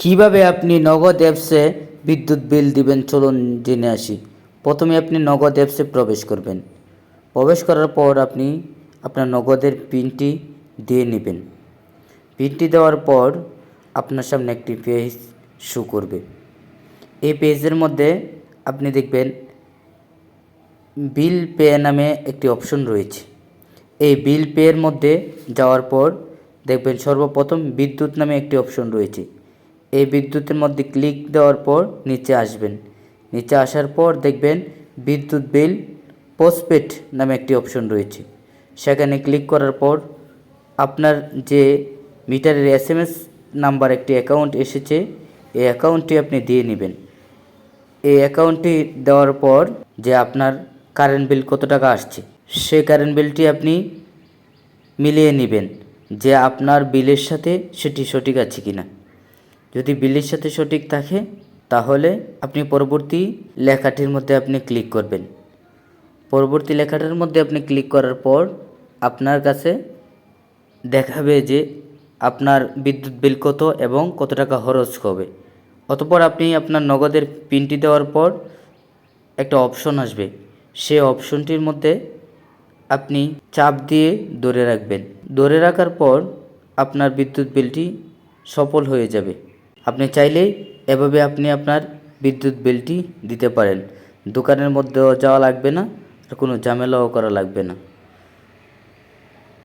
কীভাবে আপনি নগদ অ্যাপসে বিদ্যুৎ বিল দিবেন? চলুন জেনে আসি। প্রথমে আপনি নগদ অ্যাপসে প্রবেশ করবেন। প্রবেশ করার পর আপনি আপনার নগদের পিনটি দিয়ে নেবেন। পিনটি দেওয়ার পর আপনার সামনে একটি পেজ শু করবে। এই পেজের মধ্যে আপনি দেখবেন, বিল পে নামে একটি অপশন রয়েছে। এই বিল পেয়ের মধ্যে যাওয়ার পর দেখবেন সর্বপ্রথম বিদ্যুৎ নামে একটি অপশন রয়েছে। এই বিদ্যুতের মধ্যে ক্লিক দেওয়ার পর নিচে আসবেন। নিচে আসার পর দেখবেন বিদ্যুৎ বিল পোস্টপেড নামে একটি অপশন রয়েছে। সেখানে ক্লিক করার পর আপনার যে মিটারের এস এম এস নাম্বার একটি অ্যাকাউন্ট এসেছে, এই অ্যাকাউন্টটি আপনি দিয়ে নেবেন। এই অ্যাকাউন্টটি দেওয়ার পর যে আপনার কারেন্ট বিল কত টাকা আসছে, সেই কারেন্ট বিলটি আপনি মিলিয়ে নেবেন যে আপনার বিলের সাথে সেটি সঠিক আছে কিনা। যদি বিলের সাথে সঠিক থাকে, তাহলে আপনি পরবর্তী লেখাটির মধ্যে আপনি ক্লিক করবেন। পরবর্তী লেখাটার মধ্যে আপনি ক্লিক করার পর আপনার কাছে দেখাবে যে আপনার বিদ্যুৎ বিল কত এবং কত টাকা খরচ হবে। অতপর আপনি আপনার নগদের পিনটি দেওয়ার পর একটা অপশন আসবে। সেই অপশনটির মধ্যে আপনি চাপ দিয়ে ধরে রাখবেন। ধরে রাখার পর আপনার বিদ্যুৎ বিলটি সফল হয়ে যাবে। আপনি চাইলেই এভাবে আপনি আপনার বিদ্যুৎ বিলটি দিতে পারেন। দোকানের মধ্যেও যাওয়া লাগবে না আর কোনো ঝামেলাও করা লাগবে না।